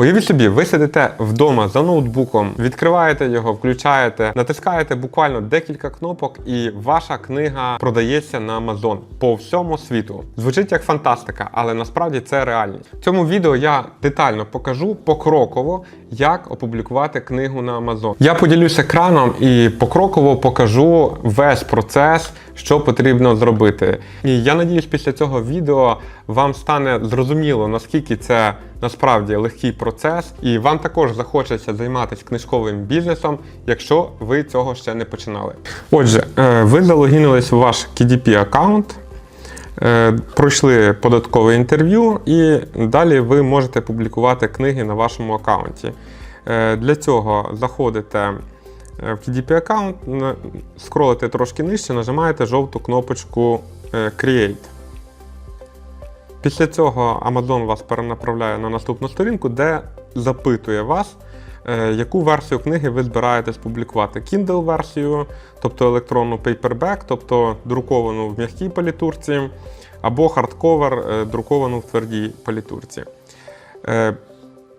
Уявіть собі, ви сидите вдома за ноутбуком, відкриваєте його, включаєте, натискаєте буквально декілька кнопок, і ваша книга продається на Amazon по всьому світу. Звучить як фантастика, але насправді це реальність. В цьому відео я детально покажу покроково, як опублікувати книгу на Amazon. Я поділюсь екраном і покроково покажу весь процес, що потрібно зробити. І я надіюсь, після цього відео вам стане зрозуміло, наскільки це насправді легкий процес, і вам також захочеться займатися книжковим бізнесом, якщо ви цього ще не починали. Отже, е, ви залогінились в ваш KDP аккаунт. Е, Пройшли податкове інтерв'ю, і далі ви можете публікувати книги на вашому аккаунті. Е, Для цього заходите в KDP аккаунт, скролите трошки нижче, нажимаєте жовту кнопочку Create. Після цього Amazon вас перенаправляє на наступну сторінку, де запитує вас, е, яку версію книги ви збираєтесь публікувати. Kindle-версію, тобто електронну paperback, тобто друковану в м'якій палітурці, або хардковер, е, друковану в твердій палітурці. Е,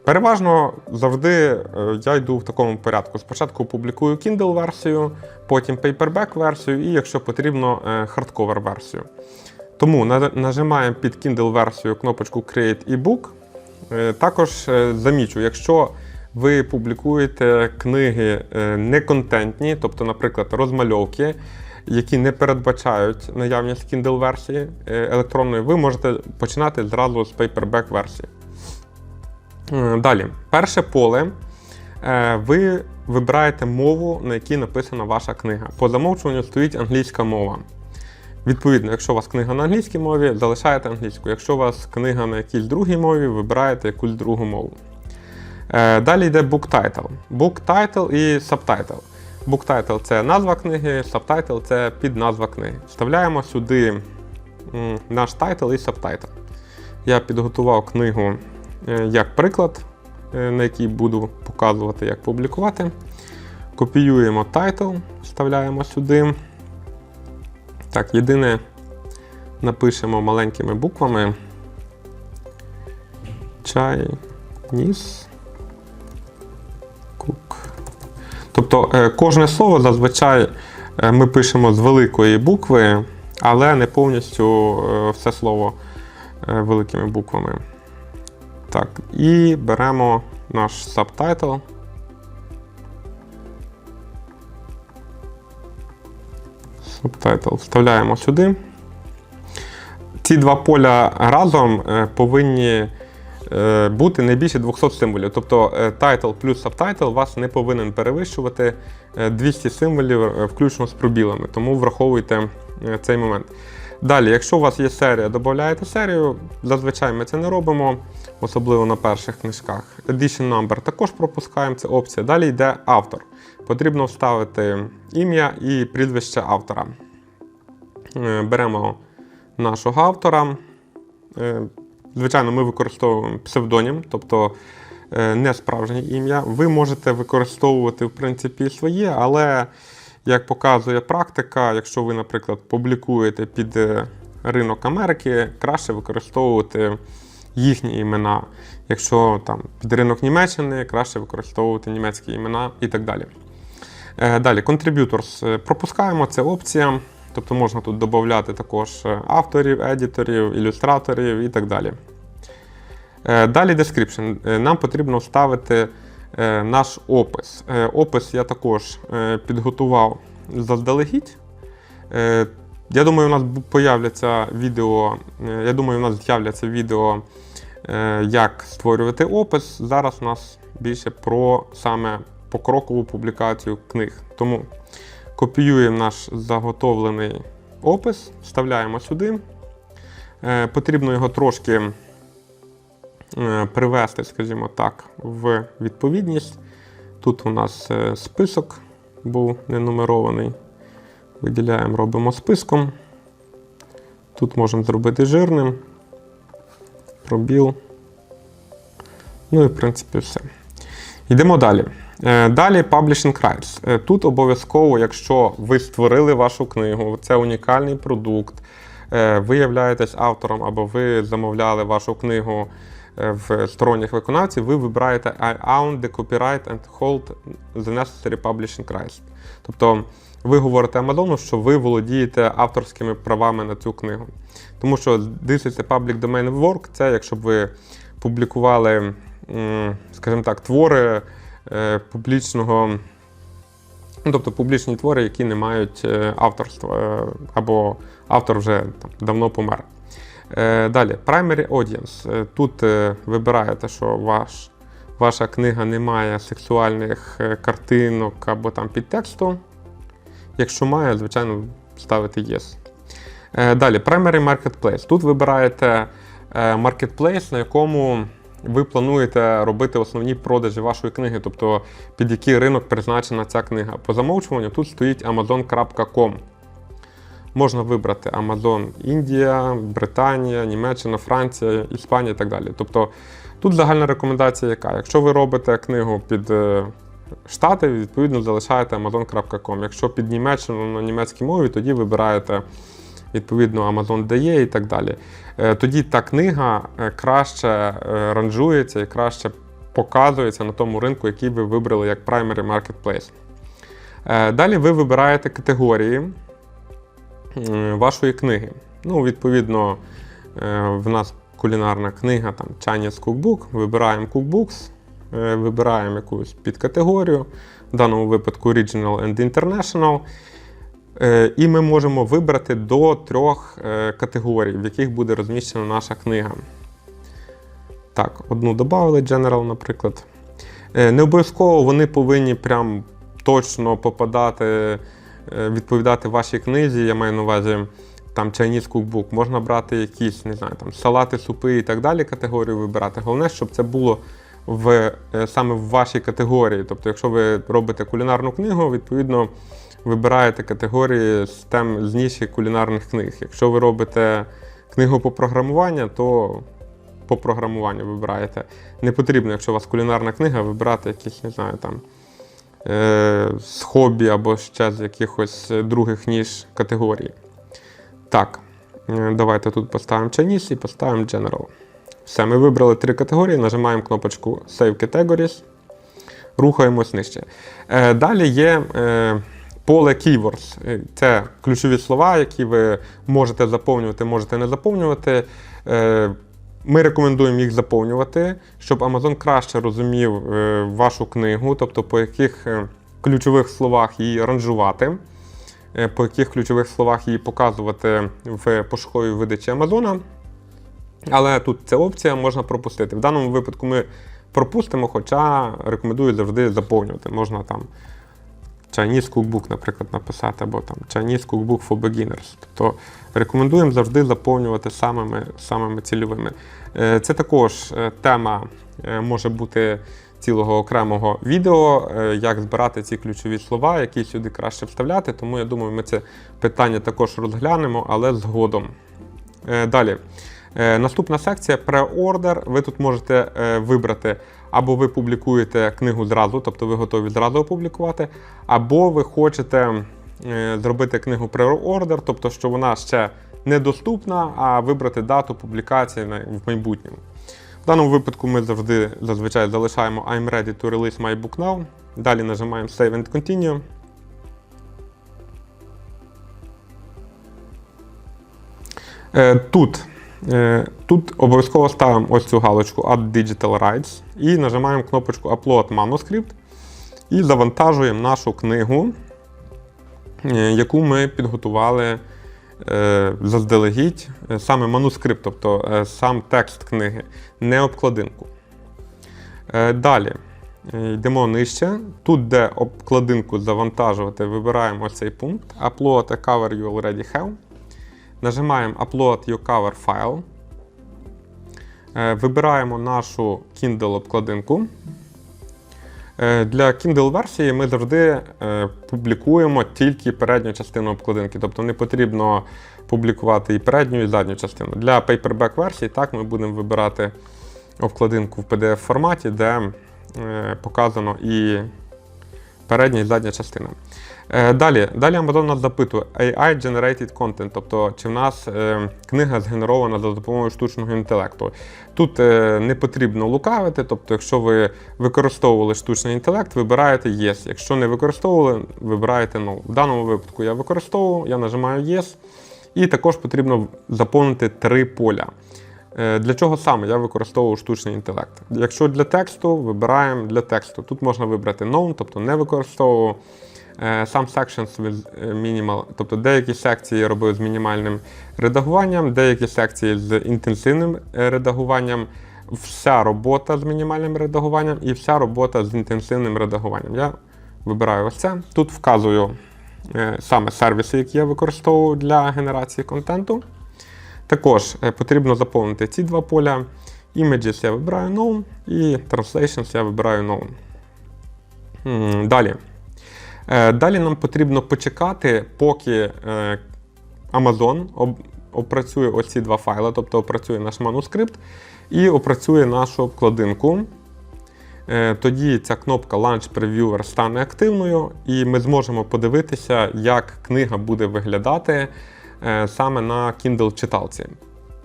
Переважно завжди я йду в такому порядку. Спочатку публікую Kindle-версію, потім paperback-версію і, якщо потрібно, е, хардковер-версію. Тому нажимаємо під Kindle-версію кнопочку Create e-book. Е, Також е, замічу, якщо ви публікуєте книги е, неконтентні, тобто, наприклад, розмальовки, які не передбачають наявність Kindle-версії електронної, ви можете починати зразу з paperback-версії. Далі, перше поле. Ви вибираєте мову, на якій написана ваша книга. По замовчуванню стоїть англійська мова. Відповідно, якщо у вас книга на англійській мові, залишаєте англійську. Якщо у вас книга на якійсь другій мові, вибираєте якусь другу мову. Е, Далі йде book title. Book title і subtitle. Book title – це назва книги, subtitle – це підназва книги. Вставляємо сюди наш тайтл і subtitle. Я підготував книгу е, як приклад, е, на який буду показувати, як публікувати. Копіюємо тайтл, вставляємо сюди. Так, єдине напишемо маленькими буквами. Чай, ніс. Кук. Тобто е, кожне слово зазвичай е, ми пишемо з великої букви, але не повністю е, все слово великими буквами. Так, і беремо наш сабтайтл. Субтайтл вставляємо сюди. Ці два поля разом е, повинні е, бути не більше 200 символів. Тобто е, title плюс subtitle вас не повинен перевищувати е, 200 символів, включно з пробілами. Тому враховуйте цей момент. Далі, якщо у вас є серія, додаєте серію. Зазвичай ми це не робимо, особливо на перших книжках. Edition number також пропускаємо, це опція. Далі йде автор. Потрібно вставити ім'я і прізвище автора. Е, Беремо нашого автора. Е, Звичайно, ми використовуємо псевдонім, тобто е, не справжнє ім'я. Ви можете використовувати, в принципі, своє, але, як показує практика, якщо ви, наприклад, публікуєте під ринок Америки, краще використовувати їхні імена. Якщо там під ринок Німеччини, краще використовувати німецькі імена і так далі. Е, Далі, Contributors. Е, Пропускаємо, це опція. Тобто можна тут додати також е, авторів, едіторів, ілюстраторів і так далі. Далі description. Нам потрібно вставити наш опис. Опис я також підготував заздалегідь. Я думаю, у нас появляться відео. Я думаю, у нас з'являться відео, як створювати опис. Зараз у нас більше про саме покрокову публікацію книг. Тому копіюємо наш заготовлений опис, вставляємо сюди. Е, Потрібно його трошки е, привести, скажімо так, в відповідність. Тут у нас е, список був не нумерований. Виділяємо, робимо списком. Тут можемо зробити жирним, пробіл. Ну і в принципі все. Йдемо далі. Е, Далі Publishing Rights. Е, Тут обов'язково, якщо ви створили вашу книгу, це унікальний продукт, е, ви являєтесь автором або ви замовляли вашу книгу в сторонніх виконавців, ви вибираєте I own the copyright and hold the necessary publishing rights. Тобто ви говорите Амазону, що ви володієте авторськими правами на цю книгу. Тому що this is a public domain work, це якщо б ви публікували, скажімо так, твори публічного. Ну, тобто публічні твори, які не мають е, авторства, е, або автор вже там, давно помер. Е, Далі, Primary Audience. Е, Тут е, вибираєте, що ваш, ваша книга не має сексуальних е, картинок або там підтексту. Якщо має, звичайно, ставите Yes. Е, Далі, Primary Marketplace. Тут вибираєте е, marketplace, на якому ви плануєте робити основні продажі вашої книги, тобто під який ринок призначена ця книга. По замовчуванню тут стоїть amazon.com. Можна вибрати Amazon Індія, Британія, Німеччина, Франція, Іспанія і так далі. Тобто тут загальна рекомендація яка? Якщо ви робите книгу під е, Штати, відповідно залишаєте amazon.com. Якщо під Німеччину на німецькій мові, тоді вибираєте відповідно Amazon DE і так далі. Е, Тоді та книга е, краще е, ранжується і краще показується на тому ринку, який ви вибрали як primary marketplace. Далі ви вибираєте категорії вашої книги. Ну, відповідно, в нас кулінарна книга, там Chinese Cookbook, вибираємо Cookbooks, вибираємо якусь підкатегорію, в даному випадку Regional and International. Е, І ми можемо вибрати до трьох е, категорій, в яких буде розміщена наша книга. Так, одну додали General, наприклад. Е, Не обов'язково вони повинні прям точно попадати, відповідати вашій книзі. Я маю на увазі там Chinese Cookbook. Можна брати якісь, не знаю, там салати, супи і так далі категорію вибирати. Головне, щоб це було в, саме в вашій категорії. Тобто, якщо ви робите кулінарну книгу, відповідно вибираєте категорії з тем з ніші кулінарних книг. Якщо ви робите книгу по програмуванню, то по програмуванню вибираєте. Не потрібно, якщо у вас кулінарна книга, вибирати якісь, не знаю, там е, з хобі або ще з якихось других ніж категорій. Так, е, давайте тут поставимо Chinese і поставимо General. Все, ми вибрали три категорії, нажимаємо кнопочку Save Categories, рухаємось нижче. Е, далі є е, поле Keywords. Е, Це ключові слова, які ви можете заповнювати, можете не заповнювати. Е, ми рекомендуємо їх заповнювати, щоб Amazon краще розумів е, вашу книгу, тобто по яких ключових словах її ранжувати, по яких ключових словах її показувати в пошуковій видачі Амазона. Але тут ця опція можна пропустити. В даному випадку ми пропустимо, хоча рекомендую завжди заповнювати. Можна там Chinese Cookbook, наприклад, написати, або там Chinese Cookbook for Beginners. Тобто рекомендуємо завжди заповнювати самими, самими цільовими. Е, Це також е, тема е, може бути цілого окремого відео, як збирати ці ключові слова, які сюди краще вставляти. Тому я думаю, ми це питання також розглянемо, але згодом. Далі. Наступна секція преордер. Ви тут можете вибрати, або ви публікуєте книгу зразу, тобто ви готові зразу опублікувати, або ви хочете е, зробити книгу преордер, тобто що вона ще недоступна, а вибрати дату публікації в майбутньому. В даному випадку ми завжди зазвичай залишаємо I'm ready to release my book now. Далі нажимаємо Save and Continue. Е, Тут, е, тут обов'язково ставимо ось цю галочку Add Digital Rights і нажимаємо кнопочку Upload Manuscript і завантажуємо нашу книгу, е, яку ми підготували е, заздалегідь, е, саме манускрипт, тобто сам текст книги, не обкладинку. Далі йдемо нижче. Тут, де обкладинку завантажувати, вибираємо цей пункт Upload a cover you already have. Нажимаємо Upload your cover file. Е, Вибираємо нашу Kindle обкладинку. Е, Для Kindle версії ми завжди е, публікуємо тільки передню частину обкладинки, тобто не потрібно публікувати і передню, і задню частину. Для paperback версії так ми будемо вибирати обкладинку в PDF форматі, де показано і передня і задня частина. Е, Далі, далі Amazon нас запитує AI-generated content, тобто чи в нас е, книга згенерована за допомогою штучного інтелекту. Тут е, не потрібно лукавити, тобто, якщо ви використовували штучний інтелект, вибираєте Yes. Якщо не використовували, вибираєте No. В даному випадку я використовував, я нажимаю Yes. І також потрібно заповнити три поля. Е, Для чого саме я використовую штучний інтелект? Якщо для тексту, вибираємо для тексту. Тут можна вибрати None, тобто не використовую. Е, Some sections with е, minimal, тобто деякі секції я робив з мінімальним редагуванням, деякі секції з інтенсивним редагуванням, вся робота з мінімальним редагуванням і вся робота з інтенсивним редагуванням. Я вибираю ось це. Тут вказую саме сервіси, які я використовую для генерації контенту. Також е, потрібно заповнити ці два поля. Images я вибираю Known і Translations я вибираю Known. Далі. Е, Далі нам потрібно почекати, поки е, Amazon опрацює оці два файли, тобто опрацює наш манускрипт і опрацює нашу обкладинку. Тоді ця кнопка Launch Previewer стане активною, і ми зможемо подивитися, як книга буде виглядати саме на Kindle читалці.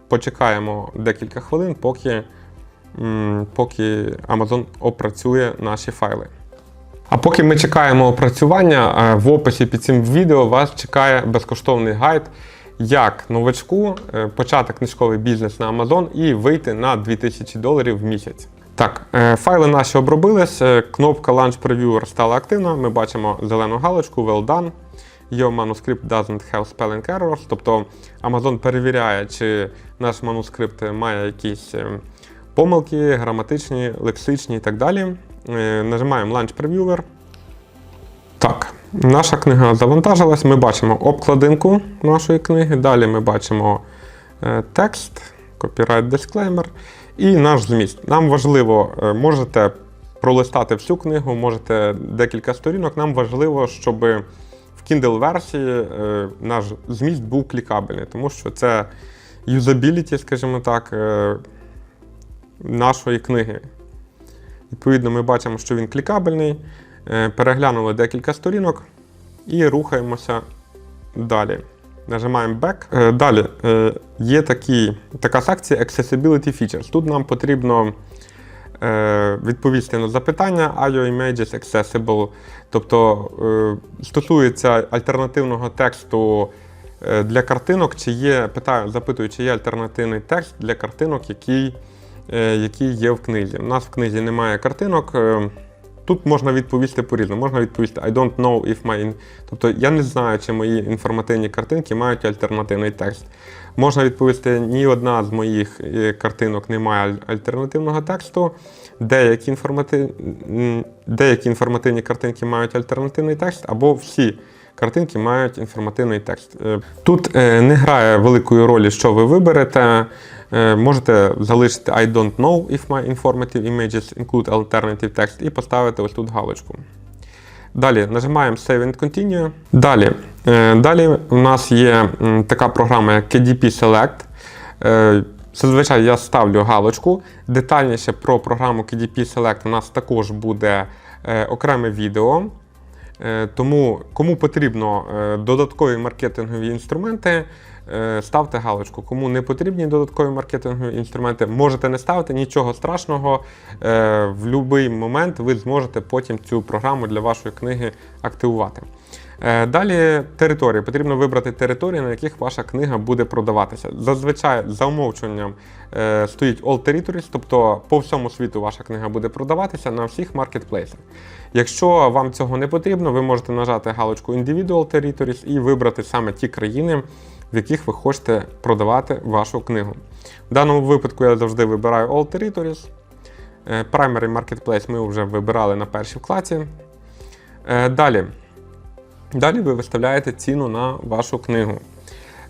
Почекаємо декілька хвилин, поки, поки Amazon опрацює наші файли. А поки ми чекаємо опрацювання, е, в описі під цим відео вас чекає безкоштовний гайд, як новачку е, почати книжковий бізнес на Amazon і вийти на 2000 доларів в місяць. Так, е, файли наші обробились, е, кнопка Launch Previewer стала активна. Ми бачимо зелену галочку Well done. Your manuscript doesn't have spelling errors, тобто Amazon перевіряє, чи наш манускрипт має якісь е, помилки, граматичні, лексичні і так далі. Е, Нажимаємо Launch Previewer. Так, наша книга завантажилась. Ми бачимо обкладинку нашої книги. Далі ми бачимо е, текст, copyright disclaimer і наш зміст. Нам важливо, е, можете пролистати всю книгу, можете декілька сторінок. Нам важливо, щоб в Kindle версії е, наш зміст був клікабельний, тому що це юзабіліті, скажімо так, е, нашої книги. Відповідно, ми бачимо, що він клікабельний. Е, Переглянули декілька сторінок і рухаємося далі. Нажимаємо Back. Далі є такі, така секція Accessibility Features. Тут нам потрібно відповісти на запитання your images accessible? Тобто е, стосується альтернативного тексту е, для картинок, чи є, питаю, запитую, чи є альтернативний текст для картинок, який, е, який є в книзі. У нас в книзі немає картинок. е, Тут можна відповісти по-різному. Можна відповісти I don't know if my... Тобто я не знаю, чи мої інформативні картинки мають альтернативний текст. Можна відповісти, ні одна з моїх е, картинок не має альтернативного тексту. Деякі, інформати... Деякі інформативні картинки мають альтернативний текст, або всі картинки мають інформативний текст. Е, Тут е, не грає великої ролі, що ви виберете. Можете залишити I don't know if my informative images include alternative text і поставити ось тут галочку. Далі нажимаємо Save and Continue. Далі, е, далі у нас є така програма, як KDP Select. Е, Зазвичай я ставлю галочку. Детальніше про програму KDP Select у нас також буде е, окреме відео. Тому кому потрібно додаткові маркетингові інструменти, ставте галочку. Кому не потрібні додаткові маркетингові інструменти, можете не ставити, нічого страшного. Е, В будь-який момент ви зможете потім цю програму для вашої книги активувати. Е, Далі території. Потрібно вибрати території, на яких ваша книга буде продаватися. Зазвичай за умовчуванням е, стоїть All Territories, тобто по всьому світу ваша книга буде продаватися на всіх маркетплейсах. Якщо вам цього не потрібно, ви можете нажати галочку Individual Territories і вибрати саме ті країни, в яких ви хочете продавати вашу книгу. В даному випадку я завжди вибираю All Territories. Е, Primary Marketplace ми вже вибирали на першій вкладці. Е, Далі. Далі ви виставляєте ціну на вашу книгу.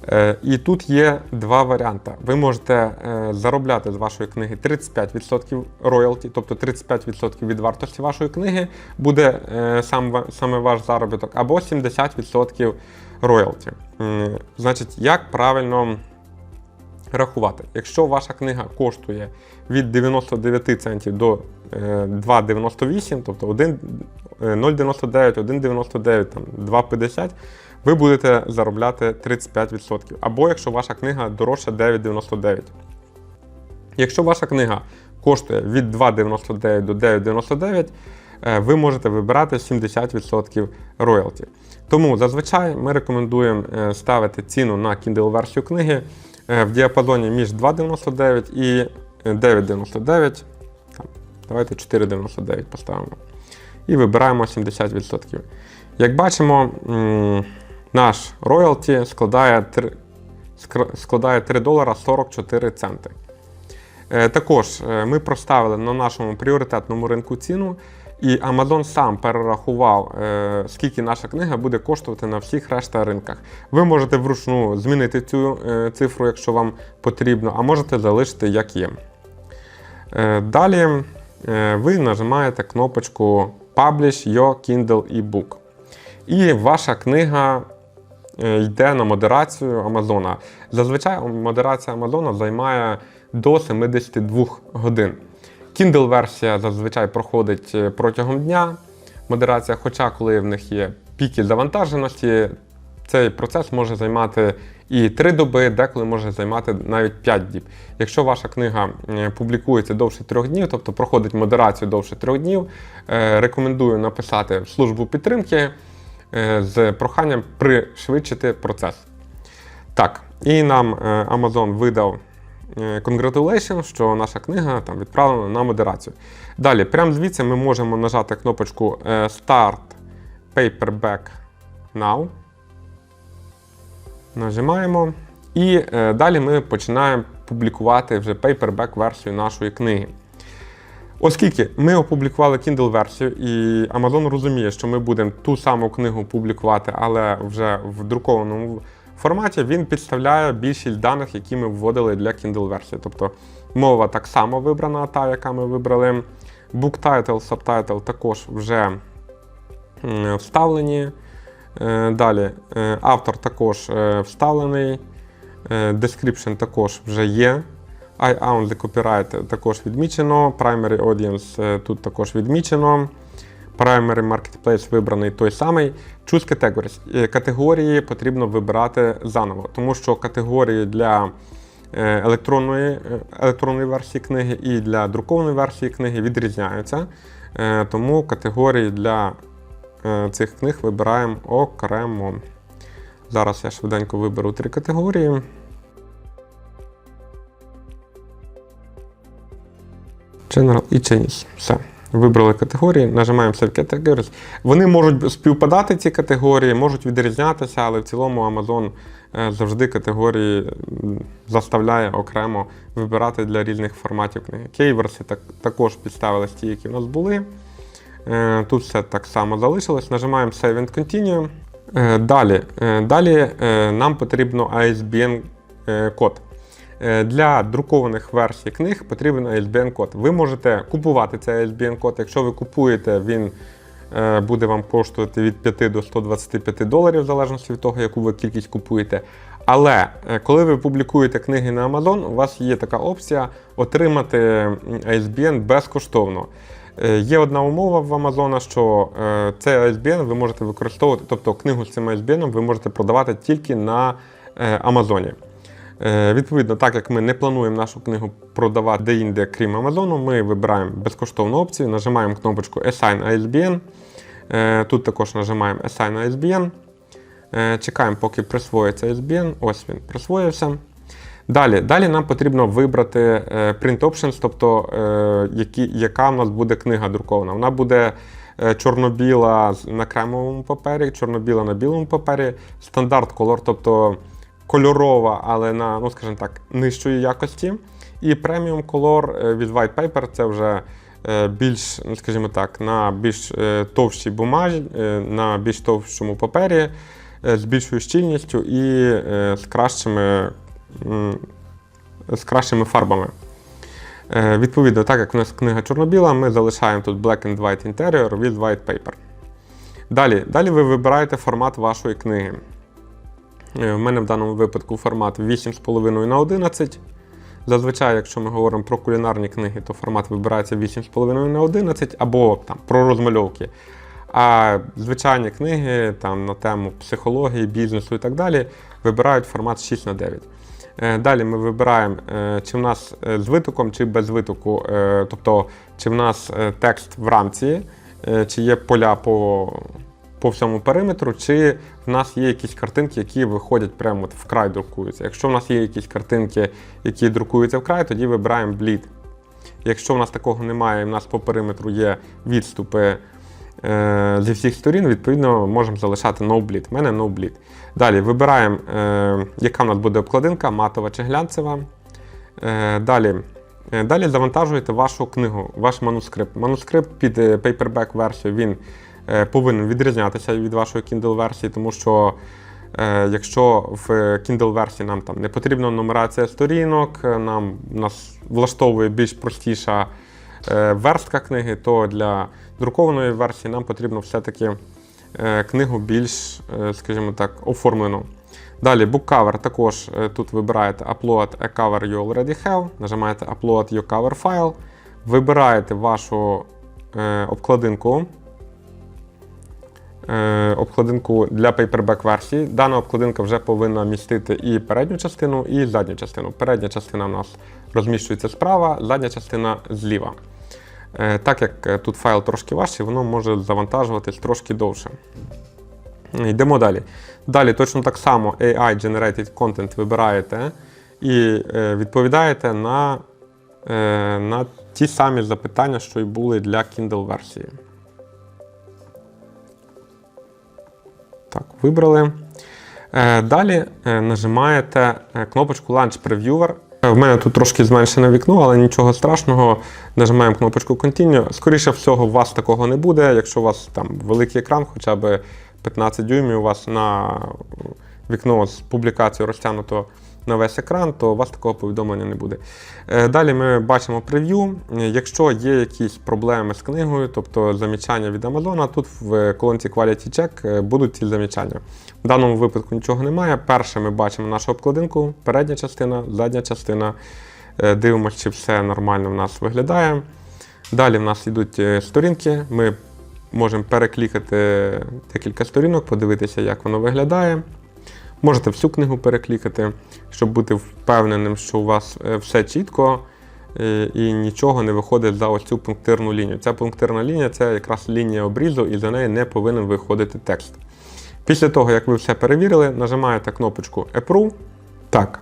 Е, І тут є два варіанти. Ви можете заробляти з вашої книги 35% роялті, тобто 35% від вартості вашої книги буде сам, саме ваш заробіток, або 70% роялті. Значить, як правильно рахувати? Якщо ваша книга коштує від 99 центів до е, 2,98, тобто 1, е, 0,99, 1,99, там, 2,50, ви будете заробляти 35%. Або якщо ваша книга дорожча 9,99. Якщо ваша книга коштує від 2,99 до 9,99, е, ви можете вибирати 70% роялті. Тому зазвичай ми рекомендуємо е, ставити ціну на Kindle-версію книги е, в діапазоні між 2,99 і е, 9,99. Давайте 4,99 поставимо. І вибираємо 70%. Як бачимо, наш роялті складає 3, складає 3 долара 44 центи. Е, Також е, ми проставили на нашому пріоритетному ринку ціну, і Amazon сам перерахував, е, скільки наша книга буде коштувати на всіх решта ринках. Ви можете вручну змінити цю е, цифру, якщо вам потрібно, а можете залишити як є. Е, Далі ви нажимаєте кнопочку Publish Your Kindle e-book. І ваша книга йде на модерацію Амазона. Зазвичай модерація Амазона займає до 72 годин. Kindle-версія зазвичай проходить е, протягом дня. Модерація, хоча коли в них є піки завантаженості, цей процес може займати і 3 доби, деколи може займати навіть 5 діб. Якщо ваша книга е, публікується довше 3 днів, тобто проходить модерацію довше 3 днів, е, рекомендую написати в службу підтримки з проханням пришвидшити процес. Так, і нам Amazon видав congratulations, що наша книга там відправлена на модерацію. Далі, прямо звідси ми можемо нажати кнопочку е, Start Paperback Now. Нажимаємо. І е, далі ми починаємо публікувати вже paperback версію нашої книги. Оскільки ми опублікували Kindle-версію, і Amazon розуміє, що ми будемо ту саму книгу публікувати, але вже в друкованому форматі, він підставляє більшість даних, які ми вводили для Kindle-версії. Тобто мова так само вибрана, та, яка ми вибрали. Book title, subtitle також вже вставлені. Е, Далі е, автор також е, вставлений. Description також вже є. I own the copyright також відмічено. Primary audience тут також відмічено. Primary Marketplace вибраний той самий. Choose categories. Е, Категорії потрібно вибирати заново, тому що категорії для е, електронної, е, електронної версії книги і для друкованої версії книги відрізняються. Тому категорії для цих книг вибираємо окремо. Зараз я швиденько виберу три категорії. General і Chinese. Все. Вибрали категорії, нажимаємо Save Categories. Вони можуть співпадати ці категорії, можуть відрізнятися, але в цілому Amazon е, завжди категорії заставляє окремо вибирати для різних форматів книги. Кейверси так, також підставили ті, які в нас були. Е, Тут все так само залишилось. Нажимаємо Save and Continue. Е, Далі, далі нам потрібно ISBN код. Е, Для друкованих версій книг потрібен ISBN-код. Ви можете купувати цей ISBN-код. Якщо ви купуєте, він е, буде вам коштувати від 5 до 125 доларів, в залежності від того, яку ви кількість купуєте. Але е, коли ви публікуєте книги на Amazon, у вас є така опція отримати ISBN безкоштовно. Є одна умова в Amazon, що цей ISBN ви можете використовувати, тобто книгу з цим ISBN ви можете продавати тільки на Амазоні. Е, Відповідно, так як ми не плануємо нашу книгу продавати де-інде, крім Амазону, ми вибираємо безкоштовну опцію, нажимаємо кнопочку Assign ISBN. Е, Тут також нажимаємо Assign ISBN. Е, Чекаємо, поки присвоїться ISBN. Ось він присвоївся. Далі, далі нам потрібно вибрати Print Options, тобто які, яка в нас буде книга друкована. Вона буде чорно-біла на кремовому папері, чорно-біла на білому папері, стандарт колор, тобто кольорова, але на, ну скажімо так, нижчої якості. І преміум колор е, від White Paper це вже е, більш, ну, скажімо так, на більш е, товщій бумажі, на більш товщому папері, з більшою щільністю і з кращими, з кращими фарбами. Відповідно, так як у нас книга чорно-біла, ми залишаємо тут Black and White Interior with White Paper. Далі, далі ви вибираєте формат вашої книги. Е, В мене в даному випадку формат 8,5 на 11. Зазвичай, якщо ми говоримо про кулінарні книги, то формат вибирається 8,5 на 11 або там, про розмальовки. А звичайні книги там, на тему психології, бізнесу і так далі вибирають формат 6 на 9. Е, Далі ми вибираємо, е, чи в нас з витоком, чи без витоку, тобто чи в нас текст в рамці, чи є поля по, по всьому периметру, чи в нас є якісь картинки, які виходять прямо от вкрай друкуються. Якщо в нас є якісь картинки, які друкуються вкрай, тоді вибираємо блід. Якщо в нас такого немає, і в нас по периметру є відступи е, зі всіх сторін, відповідно, можемо залишати no-bleed. У мене no-bleed. Далі вибираємо, е, яка в нас буде обкладинка, матова чи глянцева. Е, далі, е, далі завантажуєте вашу книгу, ваш манускрипт. Манускрипт під е, paperback версію він повинен відрізнятися від вашої Kindle версії, тому що е, якщо в Kindle версії нам там не потрібна нумерація сторінок, е, нам нас влаштовує більш простіша е, верстка книги, то для друкованої версії нам потрібно все-таки е, книгу більш, е, скажімо так, оформлену. Далі bookcover також е, тут вибираєте Upload a cover you already have, нажимаєте Upload your cover file, вибираєте вашу е, обкладинку. Е, обкладинку для paperback версії. Дана обкладинка вже повинна містити і передню частину, і задню частину. Передня частина у нас розміщується справа, задня частина зліва. Е, Так як е, тут файл трошки важчий, воно може завантажуватись трошки довше. Йдемо далі. Далі точно так само AI Generated Content вибираєте і відповідаєте на, на ті самі запитання, що й були для Kindle версії. Так, вибрали. Е, Далі е, нажимаєте е, кнопочку Launch Previewer. В мене тут трошки зменшене вікно, але нічого страшного. Нажимаємо кнопочку Continue. Скоріше всього, у вас такого не буде. Якщо у вас там великий екран, хоча б 15 дюймів, у вас на вікно з публікацією розтягнуто на весь екран, то у вас такого повідомлення не буде. Е, Далі ми бачимо прев'ю. Якщо є якісь проблеми з книгою, тобто замічання від Амазона, тут в колонці Quality Check е, будуть ці замічання. В даному випадку нічого немає. Перше ми бачимо нашу обкладинку, передня частина, задня частина. Е, Дивимося, чи все нормально в нас виглядає. Далі в нас йдуть сторінки. Ми можемо переклікати декілька сторінок, подивитися, як воно виглядає. Можете всю книгу переклікати, щоб бути впевненим, що у вас е, все чітко е, і нічого не виходить за ось цю пунктирну лінію. Ця пунктирна лінія це якраз лінія обрізу, і за неї не повинен виходити текст. Після того, як ви все перевірили, нажимаєте кнопочку Approve. Так,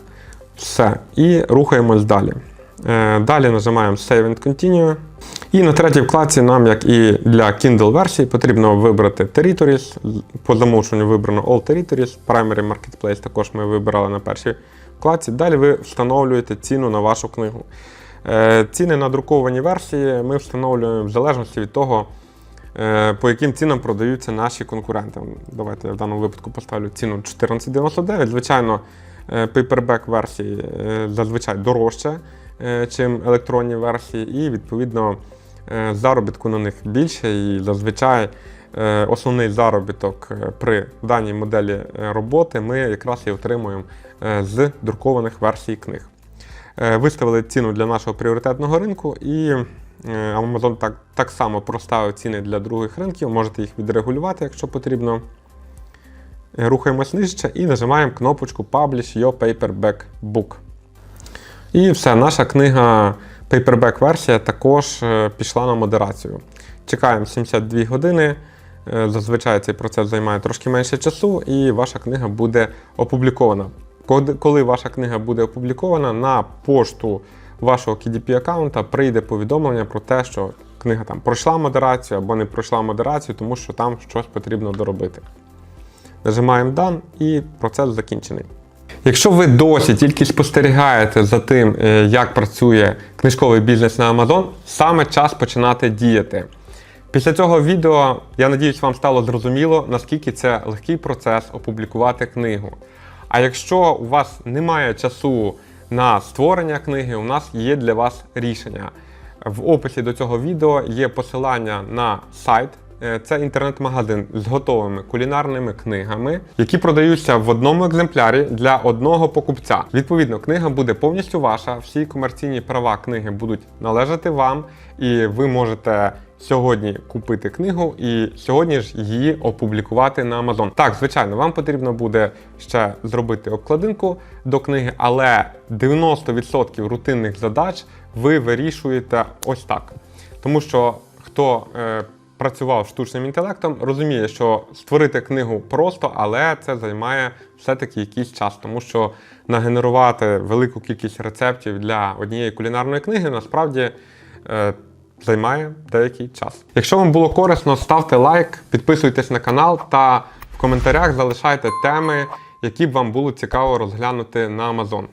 все. І рухаємось далі. Е, Далі нажимаємо Save and Continue. І на третій вкладці нам, як і для Kindle версії, потрібно вибрати Territories. По замовчуванню вибрано All Territories. Primary Marketplace також ми вибирали на першій вкладці. Далі ви встановлюєте ціну на вашу книгу. Е, Ціни на друковані версії ми встановлюємо в залежності від того, е, по яким цінам продаються наші конкуренти. Давайте я в даному випадку поставлю ціну 14,99. Звичайно, paperback версії е, зазвичай дорожче, чим електронні версії, і відповідно е, заробітку на них більше. І зазвичай е, основний заробіток е, при даній моделі е, роботи ми якраз і отримуємо е, з друкованих версій книг. Е, Виставили ціну для нашого пріоритетного ринку і е, Amazon так, так само проставив ціни для других ринків. Можете їх відрегулювати, якщо потрібно. Е, Рухаємось нижче і нажимаємо кнопочку Publish Your Paperback Book. І все, наша книга Paperback версія також е, пішла на модерацію. Чекаємо 72 години. Е, Зазвичай цей процес займає трошки менше часу, і ваша книга буде опублікована. Коли ваша книга буде опублікована, на пошту вашого KDP аккаунта прийде повідомлення про те, що книга там пройшла модерацію або не пройшла модерацію, тому що там щось потрібно доробити. Нажимаємо Done і процес закінчений. Якщо ви досі тільки спостерігаєте за тим, е, як працює книжковий бізнес на Amazon, саме час починати діяти. Після цього відео, я надіюсь, вам стало зрозуміло, наскільки це легкий процес опублікувати книгу. А якщо у вас немає часу на створення книги, у нас є для вас рішення. В описі до цього відео є посилання на сайт Це інтернет-магазин з готовими кулінарними книгами, які продаються в одному екземплярі для одного покупця. Відповідно, книга буде повністю ваша. Всі комерційні права книги будуть належати вам, і ви можете сьогодні купити книгу і сьогодні ж її опублікувати на Amazon. Так, звичайно, вам потрібно буде ще зробити обкладинку до книги, але 90% рутинних задач ви вирішуєте ось так. Тому що хто е, працював штучним інтелектом, розуміє, що створити книгу просто, але це займає все-таки якийсь час, тому що нагенерувати велику кількість рецептів для однієї кулінарної книги насправді. Е, Займає деякий час. Якщо вам було корисно, ставте лайк, підписуйтесь на канал та в коментарях залишайте теми, які б вам було цікаво розглянути на Amazon.